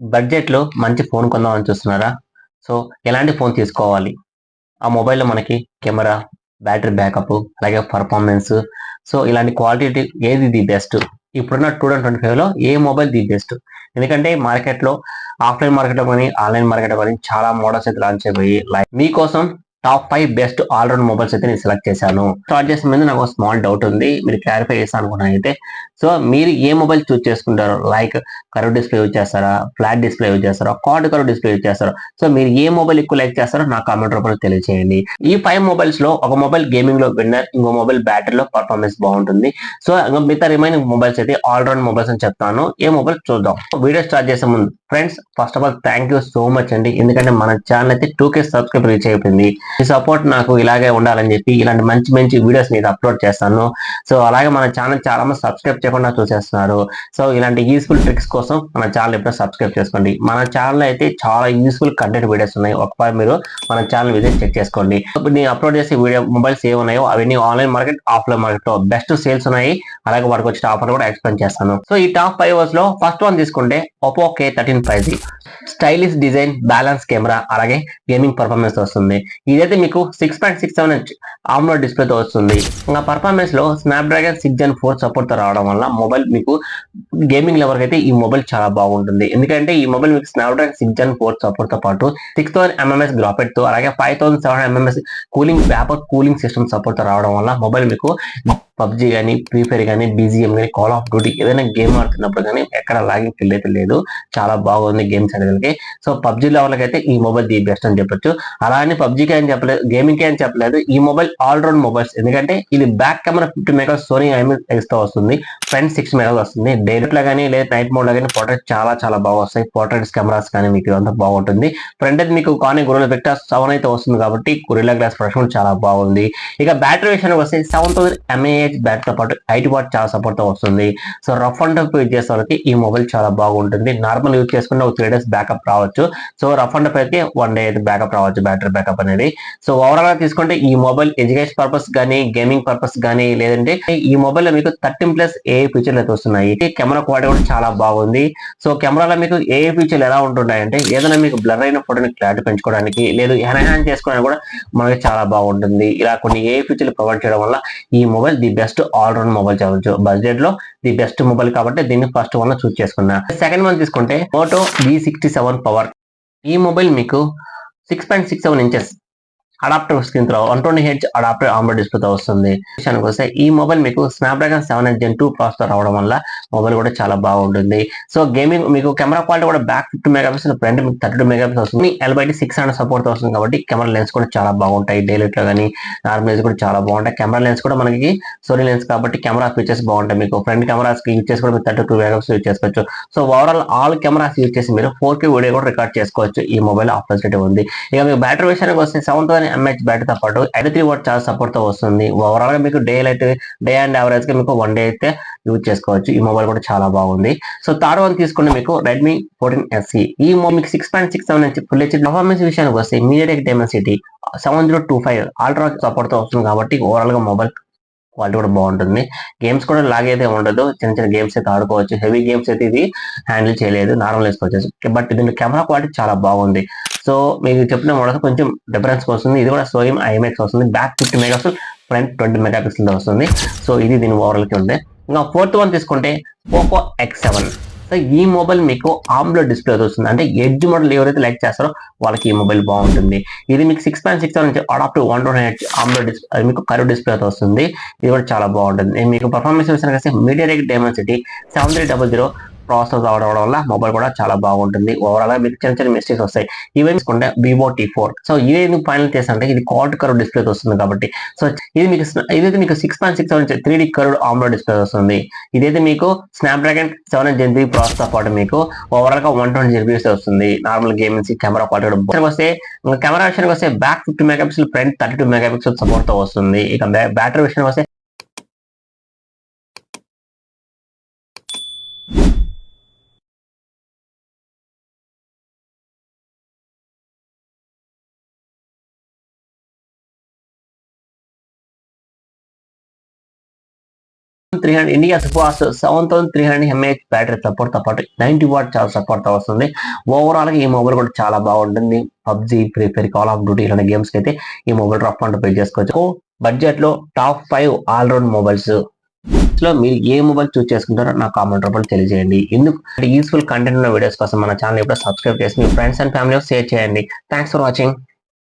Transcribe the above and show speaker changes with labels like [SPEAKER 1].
[SPEAKER 1] బడ్జెట్లో మంచి ఫోన్ కొందామని చూస్తున్నారా? సో ఎలాంటి ఫోన్ తీసుకోవాలి? ఆ మొబైల్లో మనకి కెమెరా బ్యాటరీ బ్యాకప్ అలాగే పర్ఫార్మెన్స్. సో ఇలాంటి క్వాలిటీ ఏది ది బెస్ట్? ఇప్పుడున్న టూ థౌసండ్ ట్వంటీ ఫైవ్లో ఏ మొబైల్ ది బెస్ట్? ఎందుకంటే మార్కెట్లో ఆఫ్లైన్ మార్కెట్లో కానీ ఆన్లైన్ మార్కెట్లో కానీ చాలా మోడల్స్ అయితే లాంచ్ అయిపోయి లైక్ మీకోసం top five best all round mobiles అయితే నేను సెలెక్ట్ చేశాను. స్టార్ట్ చేసే ముందు నాకు స్మాల్ డౌట్ ఉంది. మీరు క్లారిఫై చేస్తాను అనుకున్నాను అయితే. సో మీరు ఏ మొబైల్ చూస్ చేసుకుంటారు? లైక్ కర్వ్ డిస్ప్లే యూజ్ చేస్తారా? ఫ్లాట్ డిస్ప్లే యూజ్ చేస్తారా? కార్డ్ కర్వ్ డిస్ప్లే యూజ్ చేస్తారా? సో మీరు ఏ మొబైల్ ఎక్కువ లైక్ చేస్తారో నా కామెంట్ రూపంలో తెలియజేయండి ఈ ఫైవ్ మొబైల్స్లో ఒక మొబైల్ గేమింగ్లో విన్నర్ ఇంకో మొబైల్ బ్యాటరీలో పర్ఫార్మెన్స్ బాగుంటుంది. సో ఇంకా మిగతా రిమైనింగ్ మొబైల్స్ అయితే ఆల్ రౌండ్ మొబైల్స్ అని చెప్తాను. ఏ మొబైల్ చూద్దాం. వీడియో స్టార్ట్ చేసే ముందు friends first of all thank you so much అండి. ఎందుకంటే మన ఛానల్ అయితే టూ కే సబ్స్క్రైబ్ రీచ్ అయిపోయింది. ఈ సపోర్ట్ నాకు ఇలాగే ఉండాలని చెప్పి ఇలాంటి మంచి మంచి వీడియోస్ నేను అప్లోడ్ చేస్తాను. సో అలాగే మన ఛానల్ చాలా మంది సబ్స్క్రైబ్ చేయకుండా చూసేస్తున్నారు. సో ఇలాంటి యూస్ఫుల్ ట్రిక్స్ కోసం మన ఛానల్ ఎప్పుడో సబ్స్క్రైబ్ చేసుకోండి. మన ఛానల్ అయితే చాలా యూస్ఫుల్ కంటెంట్ వీడియోస్ ఉన్నాయి. ఒకసారి మీరు మన ఛానల్ విజిట్ చెక్ చేసుకోండి. ఇప్పుడు నేను అప్లోడ్ చేసే వీడియో మొబైల్స్ ఏ ఉన్నాయో అవన్నీ ఆన్లైన్ మార్కెట్ ఆఫ్లైన్ మార్కెట్లో బెస్ట్ సేల్స్ ఉన్నాయి. అలాగే వాటికి వచ్చిన ఆఫర్ కూడా ఎక్స్ప్లెయిన్ చేస్తాను. సో ఈ టాప్ ఫైవ్ అవర్స్లో ఫస్ట్ వన్ తీసుకుంటే Oppo K thirteen five G stylish design balance camera అలాగే గేమింగ్ పర్ఫార్మెన్స్ వస్తుంది. ఇదైతే మీకు six point six seven inch ఆమ్లో డిస్ప్లేతో వస్తుంది. ఇంకా పర్ఫార్మెన్స్లో స్నాప్డ్రాగన్ సిక్స్ జెన్ ఫోర్ సపోర్ట్తో రావడం వల్ల మొబైల్ మీకు గేమింగ్ లెవెల్ అయితే ఈ మొబైల్ చాలా బాగుంటుంది. ఎందుకంటే ఈ మొబైల్ మీకు స్నాప్డ్రాగన్ సిక్స్ జెన్ ఫోర్ సపోర్ట్తో పాటు సిక్స్ థౌసండ్ ఎంఎంఎస్ గ్రాఫిక్తో అలాగే five thousand seven MMS cooling vapour cooling system సపోర్ట్తో రావడం వల్ల మొబైల్ మీకు పబ్జి కానీ ఫ్రీ ఫైర్ కానీ బీజిఎం కానీ కాల్ ఆఫ్ డ్యూటీ ఏదైనా గేమ్ ఆడుతున్నప్పుడు కానీ ఎక్కడ లాగింగ్ ఫీల్ అయితే లేదు. చాలా బాగుంది గేమ్స్ అనేది సో పబ్జి లెవెల్కి అయితే ఈ మొబైల్ ది బెస్ట్ అని చెప్పొచ్చు. అలా అని పబ్జికి అని చెప్పలేదు గేమింగ్ అని చెప్పలేదు. ఈ మొబైల్ ఆల్ రౌండ్ మొబైల్స్. ఎందుకంటే ఇది back camera fifty mega Sony ఐఎంఎస్తో వస్తుంది. ఫ్రంట్ సిక్స్ మెగాస్ వస్తుంది. డైరెక్ట్లో కానీ లేదా నైట్ మోడ్లో కానీ పోర్ట్రేట్ చాలా చాలా బాగా వస్తాయి. పోర్ట్రేట్స్ కెమెరాస్ కానీ మీకు ఇదంతా బాగుంటుంది. ఫ్రంట్ అయితే మీకు కానీ గురిలా పెట్టా సెవెన్ అయితే వస్తుంది కాబట్టి గురిలా గ్లాస్ ప్రొడక్షన్ చాలా బాగుంది. ఇక బ్యాటరీ విషయానికి వస్తే సెవెన్ థౌసండ్ ఎంఏహెచ్ బ్యాటరీ తో పాటు ఎయిట్ వాట్ చాలా సపోర్ట్ వస్తుంది. So rough and tough use చేసే వాళ్ళకి ఈ మొబైల్ చాలా బాగుంటుంది. నార్మల్ యూజ్ చేసుకుంటే ఒక త్రీ డేస్ బ్యాకప్ రావచ్చు. సో రఫ్ అండ్ టఫ్ అయితే వన్ డే అయితే బ్యాకప్ రావచ్చు బ్యాటరీ బ్యాకప్ అనేది. సో ఓవరాల్గా తీసుకుంటే ఈ మొబైల్ ఎడ్యుకేషన్ పర్పస్ కానీ గేమింగ్ పర్పస్ కానీ లేదంటే ఈ మొబైల్లో మీకు థర్టీన్ ప్లస్ ఏ ఫీచర్లు అయితే వస్తున్నాయి. కెమెరా క్వాలిటీ కూడా చాలా బాగుంది. సో కెమెరాలో మీకు ఏ ఫీచర్లు ఎలా ఉంటున్నాయంటే ఏదైనా మీకు బ్లర్ అయిన ఫోటోని క్లారిటీ పెంచుకోవడానికి లేదు ఎన్హాన్స్ చేసుకోవడానికి కూడా మనకి చాలా బాగుంటుంది. ఇలా కొన్ని ఏ ఫీచర్లు ప్రొవైడ్ చేయడం వల్ల ఈ mobile the best all round mobile చెప్పవచ్చు బడ్జెట్లో ది బెస్ట్ మొబైల్ కాబట్టి దీన్ని ఫస్ట్ వన్ చూస్ చేసుకున్నా. సెకండ్ వన్ తీసుకుంటే Moto B sixty seven power ఈ మొబైల్ మీకు six point six seven inches adapter స్క్రీన్తో one twenty H adapter ఆంబ్రెడ్ డిస్ప్లే తో వస్తుంది. విషయానికి వస్తే ఈ మొబైల్ మీకు Snapdragon seven H gen two processor రావడం వల్ల మొబైల్ కూడా చాలా బాగుంటుంది. సో గేమింగ్ మీకు కెమెరా క్వాలిటీ కూడా back fifty mega pixel front మీకు థర్టీ టూ మెగా పిక్సెల్ వస్తుంది ఎల్బైటీ సిక్స్ హండ్రెడ్ సపోర్ట్ వస్తుంది కాబట్టి కెమెరా లెన్స్ కూడా చాలా బాగుంటాయి. డైలైట్లో కానీ నార్మల్ లెన్స్ కూడా చాలా బాగుంటాయి. కెమెరా లెన్స్ కూడా మనకి సోనీ లెన్స్ కాబట్టి కెమెరా ఫీచర్స్ బాగుంటాయి. మీకు ఫ్రంట్ కెమెరాస్ యూజ్ చేసి కూడా మీరు thirty two mega pixel use చేసుకోవచ్చు. So overall all cameras use చేసి మీరు ఫోర్ కే వీడియో కూడా రికార్డ్ చేసుకోవచ్చు. ఈ మొబైల్ ఆపర్చునిటీ ఉంది. ఇక మీకు బ్యాటరీ విషయానికి వస్తే సెవెన్ థౌసండ్ ఎంహెచ్ బ్యాటరీతో పాటు ఎయిటీ త్రీ వాట్ చార్జ్ సపోర్ట్తో వస్తుంది. ఓవరాల్గా మీకు డే లైట్ డే అండ్ యావరేజ్గా మీకు వన్ డే అయితే యూజ్ చేసుకోవచ్చు. ఈ మొబైల్ కూడా చాలా బాగుంది. సో థర్డ్ వన్ తీసుకుంటే మీకు రెడ్మీ ఫోర్టీన్ ఎస్సీ ఈ మొ- మీకు సిక్స్ పాయింట్ సిక్స్ సెవెన్ నుంచి ఫుల్ హెచ్ పర్ఫార్మెన్స్ విషయానికి వస్తే MediaTek Dimensity seven zero two five ultra సపోర్ట్తో వస్తుంది కాబట్టి ఓవరాల్గా మొబైల్ క్వాలిటీ కూడా బాగుంటుంది. గేమ్స్ కూడా లాగైతే ఉండదు. చిన్న చిన్న గేమ్స్ అయితే ఆడుకోవచ్చు. హెవీ గేమ్స్ అయితే ఇది హ్యాండిల్ చేయలేదు. నార్మల్ వేసుకోవచ్చు. బట్ దీని కెమెరా క్వాలిటీ చాలా బాగుంది. సో మీకు చెప్పిన మోడల్స్ కొంచెం డిఫరెన్స్ వస్తుంది. ఇది కూడా సోయం ఐఎంఎక్స్ వస్తుంది. Back fifty megapixel front twenty megapixel వస్తుంది. సో ఇది దీని ఓవరాల్కి ఉంది. ఇంకా ఫోర్త్ వన్ తీసుకుంటే పోకో ఎక్స్ సెవెన్ సో ఈ మొబైల్ మీకు ఆమ్లో డిస్ప్లే వస్తుంది. అంటే ఎడ్జ్ మోడల్ ఎవరైతే లైక్ చేస్తారో వాళ్ళకి ఈ మొబైల్ బాగుంటుంది. ఇది మీకు సిక్స్ పాయింట్ సిక్స్ నుంచి adapt one two hundred ఆమ్లో display మీకు కరువు డిస్ప్లే వస్తుంది. ఇది కూడా చాలా బాగుంటుంది. నేను మీకు పర్ఫార్మెన్స్ విషయానికి వస్తే MediaTek Dimensity seven three double zero process అవడం వల్ల మొబైల్ కూడా చాలా బాగుంటుంది. ఓవరాల్గా మీకు చిన్న చిన్న మిస్టేక్స్ వస్తాయి. ఇవే తీసుకుంటే వివో టీ ఫోర్ సో ఇది ఎందుకు ఫైనల్ చేస్తారంటే ఇది క్వాడ్ కర్వ్ డిస్ప్లే వస్తుంది కాబట్టి. సో ఇది మీకు ఇదైతే మీకు six point six seven three D curve ఆమ్లో display వస్తుంది. ఇదైతే మీకు Snapdragon seven gen three ప్రాసెస్తో పాటు మీకు ఓవరాల్గా వన్ ట్వంటీ జీబీస్ వస్తుంది. నార్మల్ గేమింగ్స్ కెమెరా క్వాలిటీ వస్తే కెమెరా విషయానికి వస్తే back fifty mega pixel front thirty two mega pixel సపోర్ట్తో వస్తుంది. ఇక బ్యాటరీ విషయానికి వస్తే three hundred India fast seven thousand three hundred mAh battery సపోర్ట్తో పాటు నైన్టీ వాట్ చాలా సపోర్ట్ వస్తుంది ఓవరాల్గా ఈ మొబైల్ కూడా చాలా బాగుంటుంది. PUBG Free Fire Call of Duty ఇలాంటి గేమ్స్ అయితే ఈ మొబైల్ రఫ్ అండ్ పే చేసుకోవచ్చు. బడ్జెట్లో టాప్ ఫైవ్ ఆల్ రౌండ్ మొబైల్స్లో మీరు ఏ మొబైల్ చూస్ చేసుకుంటారో నా కామెంట్ రూపంలో తెలియజేయండి. ఎందుకు? యూస్ఫుల్ కంటెంట్ ఉన్న వీడియోస్ కోసం మన ఛానల్ ఇప్పుడు సబ్స్క్రైబ్ చేసి మీ ఫ్రెండ్స్ అండ్ ఫ్యామిలీ షేర్ చేయండి. Thanks for watching